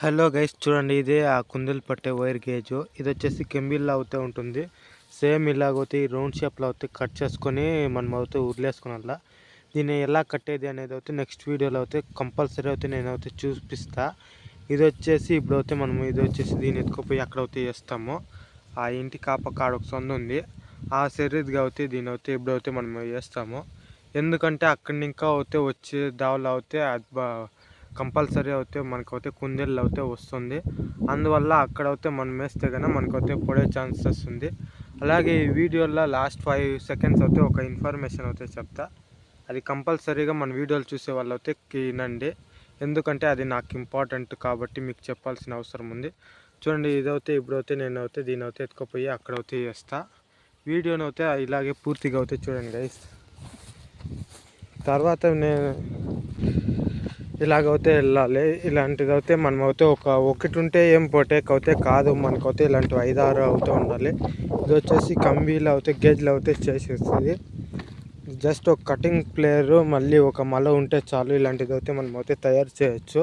Hello guys చూడండి ఇదే ఆ కుందేలు పట్టే వైర్ గేజ్. ఇది వచ్చేసి కెంబిల్లా అవుతూ ఉంటుంది. సేమ్ ఇలాగైతే ఈ రౌండ్ షేప్లో అయితే కట్ చేసుకొని మనం అయితే వదిలేసుకున్నట్ల దీన్ని ఎలా కట్టేది అనేది అయితే నెక్స్ట్ వీడియోలో అయితే కంపల్సరీ అయితే నేను అయితే చూపిస్తా. ఇది వచ్చేసి ఇప్పుడు అయితే మనం ఇది వచ్చేసి దీన్ని ఎత్తుకుపోయి అక్కడ అయితే వేస్తాము. ఆ ఇంటి కాప కాడ ఒక సొంత ఉంది. ఆ శరీరగా అయితే దీని అయితే ఇప్పుడు అయితే మనం వేస్తాము. ఎందుకంటే అక్కడి ఇంకా అయితే వచ్చే దావలు అయితే అది బా కంపల్సరీ అయితే మనకైతే కుందేళ్ళు అయితే వస్తుంది. అందువల్ల అక్కడైతే మనం వేస్తే కనుక మనకైతే పడే ఛాన్సెస్ ఉంది. అలాగే ఈ వీడియోలో లాస్ట్ ఫైవ్ సెకండ్స్ అయితే ఒక ఇన్ఫర్మేషన్ అయితే చెప్తా. అది కంపల్సరీగా మన వీడియోలు చూసే వాళ్ళు అయితే వినండి. ఎందుకంటే అది నాకు ఇంపార్టెంట్ కాబట్టి మీకు చెప్పాల్సిన అవసరం ఉంది. చూడండి ఇదైతే ఇప్పుడైతే నేను అయితే దీని అయితే ఎత్తుకుపోయి అక్కడైతే వేస్తా. వీడియోని అయితే ఇలాగే పూర్తిగా అయితే చూడండి గైస్ తర్వాత నేను ఇలాగైతే వెళ్ళాలి. ఇలాంటిది అయితే మనం అయితే ఒక ఒకటి ఉంటే ఏం పోటేక్ అయితే కాదు. మనకైతే ఇలాంటివి ఐదారు అవుతూ ఉండాలి. ఇది వచ్చేసి కంబీలు అవుతే గేజ్లు అవుతే చేసేస్తుంది జస్ట్ ఒక కటింగ్ ప్లేయర్ మళ్ళీ ఒక మల ఉంటే చాలు. ఇలాంటిది అయితే మనం అయితే తయారు చేయొచ్చు.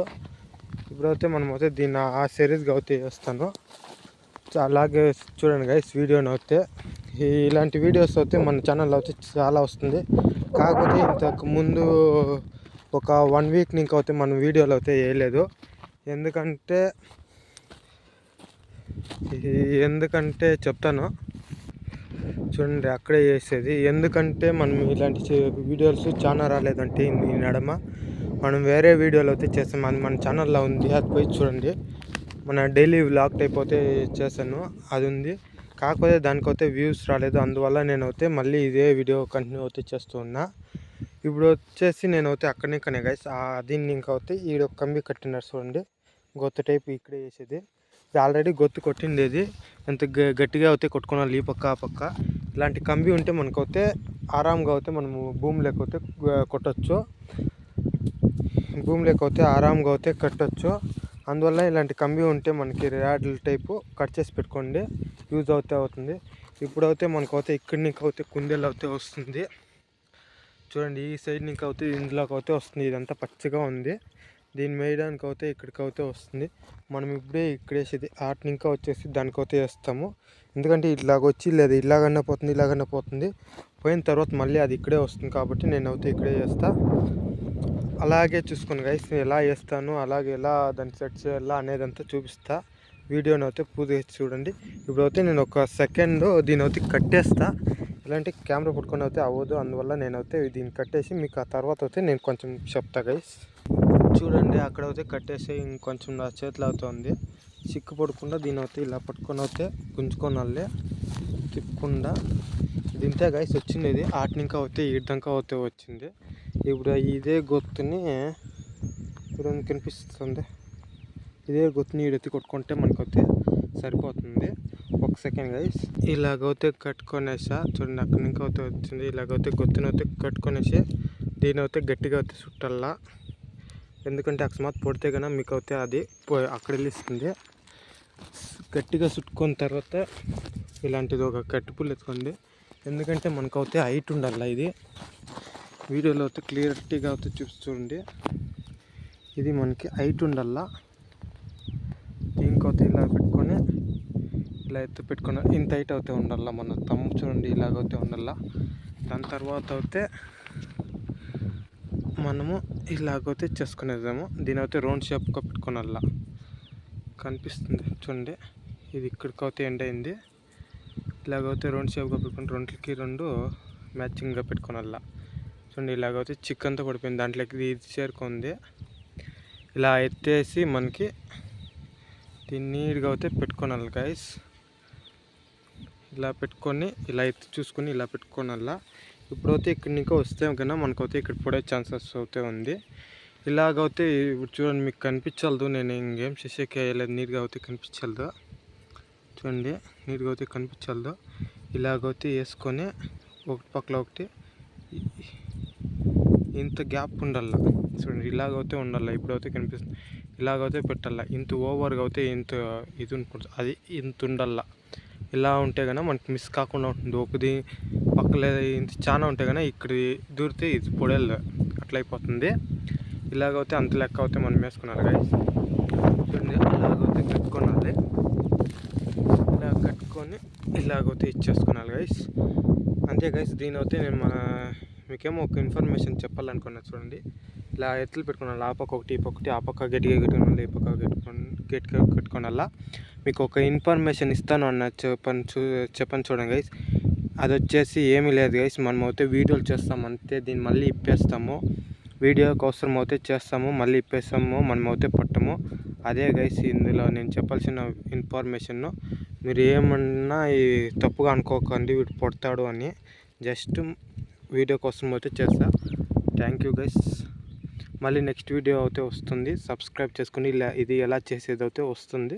ఇప్పుడైతే మనం అయితే దీన్ని ఆ సిరీస్గా అయితే చేస్తాను అలాగే చూడండి గైస్ వీడియోని అయితే ఇలాంటి వీడియోస్ అయితే మన ఛానల్లో అయితే చాలా వస్తుంది. కాకపోతే ఇంతకు ముందు ఒక వన్ వీక్ అయితే మనం వీడియోలో అయితే వేయలేదు. ఎందుకంటే ఎందుకంటే చెప్తాను. చూడండి అక్కడే చేసేది ఎందుకంటే మనం ఇలాంటి వీడియోస్ చాలా రాలేదంటే ఈ నడమ. మనం వేరే వీడియోలు అయితే చేస్తాం. అది మన ఛానల్లో ఉంది. అది పోయి చూడండి. మన డైలీ వ్లాగ్ టైప్ అయితే చేశాను. అది ఉంది. కాకపోతే దానికైతే వ్యూస్ రాలేదు. అందువల్ల నేను అయితే మళ్ళీ ఇదే వీడియో కంటిన్యూ అయితే చేస్తూ ఉన్నా. ఇప్పుడు వచ్చేసి నేనైతే అక్కడనే కనే గైస్ దీన్ని ఇంకా అయితే ఈడ కంబి కట్టినారు చూడండి. గొత్త టైప్ ఇక్కడే వేసేది. ఇది ఆల్రెడీ గొత్తు కొట్టింది ఇది ఎంత గట్టిగా అయితే కొట్టుకున్నాను ఈ పక్క ఆ పక్క. ఇలాంటి కంబి ఉంటే మనకైతే ఆరాంగా అయితే మనము భూమి లేకపోతే కొట్టచ్చు. భూమి లేకపోతే ఆరాంగా అయితే కట్టచ్చు. అందువల్ల ఇలాంటి కంబి ఉంటే మనకి ర్యాడ్ల టైపు కట్ చేసి పెట్టుకోండి. యూజ్ అవుతే అవుతుంది. ఇప్పుడైతే మనకైతే ఇక్కడి నుంచి అయితే కుందేలు అయితే వస్తుంది. చూడండి ఈ సైడ్ నుంచి అవుతే ఇందులోకి అయితే వస్తుంది. ఇదంతా పచ్చగా ఉంది. దీన్ని వేయడానికి అయితే ఇక్కడికి అయితే వస్తుంది. మనం ఇప్పుడే ఇక్కడ వేసేది ఆట ఇంకా వచ్చేసి దానికైతే వేస్తాము. ఎందుకంటే ఇలాగ వచ్చి లేదు ఇలాగన్నా పోతుంది ఇలాగన్నా పోతుంది. పోయిన తర్వాత మళ్ళీ అది ఇక్కడే వస్తుంది కాబట్టి నేను అయితే ఇక్కడే చేస్తా అలాగే చూసుకోండి గైస్ ఎలా వేస్తాను అలాగే ఎలా దాన్ని సెట్ చేయాలా అనేది అంతా చూపిస్తా. వీడియోని అయితే పూర్తిగా చూడండి. ఇప్పుడైతే నేను ఒక సెకండ్ దీని అయితే కట్టేస్తా. ఇలాంటి కెమెరా పట్టుకొని అయితే అవ్వదు. అందువల్ల నేనైతే దీన్ని కట్టేసి మీకు ఆ తర్వాత అయితే నేను కొంచెం చెప్తా గైస్ చూడండి అక్కడ అయితే కట్టేసి ఇంకొంచెం నా చేతిలో అవుతుంది చిక్కు పడకుండా దీని అయితే ఇలా పట్టుకొని అయితే గుంజుకొని వాళ్ళే తిప్పకుండా దింతే గైస్ వచ్చింది ఇది. ఆటనింకా అయితే ఈడ్డంకా అయితే వచ్చింది. ఇప్పుడు ఇదే గొత్తుని ఇప్పుడు కనిపిస్తుంది. ఇదే గొత్తుని ఈడెత్తి కొట్టుకుంటే మనకైతే సరిపోతుంది. ఒక సెకండ్ గైస్ ఇలాగైతే కట్టుకొనేసా. చూడండి అక్కడి నుంచి అయితే వచ్చింది. ఇలాగైతే గొత్తునైతే కట్టుకొనేసి దీని అయితే గట్టిగా అయితే చుట్టల్లా ఎందుకంటే అకస్మాత్ పొడితే కన్నా మీకు అయితే అది అక్కడ వెళ్ళిస్తుంది. గట్టిగా చుట్టుకున్న తర్వాత ఇలాంటిది ఒక కట్టుపుల్ ఎత్తుకోండి ఎందుకంటే మనకైతే హైట్ ఉండాలి ఇది. వీడియోలో అయితే క్లియరిటీగా అయితే చూసి చూడండి ఇది మనకి హైట్ ఉండాలా. దీనికైతే ఇలా పెట్టుకొని ఇలా ఎత్తు పెట్టుకున్న ఇంత హైట్ అయితే ఉండాల? మన తమ్ము చూడండి ఇలాగైతే ఉండాల? దాని తర్వాత అయితే మనము ఇలాగైతే చేసుకునేదాము దీని అయితే రౌండ్ షేప్గా పెట్టుకోనల్లా. కనిపిస్తుంది చూడండి. ఇది ఇక్కడికైతే ఎండ్ అయింది. ఇలాగైతే రౌండ్ షేప్గా పెట్టుకుని రెండుకి రెండు మ్యాచింగ్గా పెట్టుకోనల్లా. చూడండి ఇలాగైతే చికెన్తో పడిపోయింది. దాంట్లోకి ఇది చేరుకుంది. ఇలా ఎత్తేసి మనకి దీన్ని నీట్గా అయితే పెట్టుకోనాలి గైస్ ఇలా పెట్టుకొని ఇలా ఎత్తి చూసుకొని ఇలా పెట్టుకోనల్లా. ఇప్పుడైతే ఇక్కడ నీకు వస్తే కన్నా మనకైతే ఇక్కడ పడే ఛాన్సెస్ అయితే ఉంది. ఇలాగైతే ఇప్పుడు చూడండి మీకు కనిపించలేదు. నేను ఇంకేం చేసేకి వేయలేదు. నీట్గా అయితే కనిపించలేదు. చూడండి నీట్గా అయితే కనిపించలేదు. ఇలాగైతే వేసుకొని ఒకటి పక్కల ఒకటి ఇంత గ్యాప్ ఉండాల చూడండి ఇలాగైతే ఉండాలి ఇప్పుడైతే కనిపిస్తుంది. ఇలాగైతే పెట్టాల ఇంత ఓవర్గా అయితే ఇంత ఇది ఉంటుంది? అది ఇంత ఉండాల ఇలా ఉంటే కనుక మనకి మిస్ కాకుండా ఉంటుంది. ఒకది పక్కలే చాలా ఉంటే కనుక ఇక్కడ దూరితే ఇది పొడేళ్ళు అట్లా అయిపోతుంది. ఇలాగైతే అంత లెక్క అయితే మనం వేసుకున్నారు గైస్ చూడండి ఇలాగైతే కట్టుకోవాలి ఇలా కట్టుకొని ఇలాగైతే ఇచ్చేసుకున్నాను గైస్ అంతే గైస్ దీని అయితే నేను మన మీకేమో ఒక ఇన్ఫర్మేషన్ చెప్పాలనుకున్నా చూడండి. ఇలా ఎత్తులు పెట్టుకున్నాను ఆ పక్క ఒకటి ఈ పక్కటి ఆ పక్క గట్టిగా కట్టుకున్నాను ఈ పక్క కట్టుకొని గట్టిగా కట్టుకోనాలా. మీకు ఒక ఇన్ఫర్మేషన్ ఇస్తాను అన్న చెప్పని చూ చెప్పని చూడండి గైస్ అది వచ్చేసి ఏమీ లేదు గైస్ మనం అయితే వీడియోలు చేస్తాం అంతే. దీన్ని మళ్ళీ ఇప్పేస్తాము. వీడియో కోసం అయితే చేస్తాము మళ్ళీ ఇప్పేస్తాము మనం అయితే పట్టము. అదే గైస్ ఇందులో నేను చెప్పాల్సిన ఇన్ఫర్మేషన్ మీరు ఏమన్నా ఈ తప్పుగా అనుకోకండి వీడు పొడతాడు అని. జస్ట్ వీడియో కోసం అయితే చేస్తా. థ్యాంక్ యూ గైస్ మళ్ళీ నెక్స్ట్ వీడియో అయితే వస్తుంది. సబ్స్క్రైబ్ చేసుకుని ఇలా ఇది ఎలా చేసేది అయితే వస్తుంది.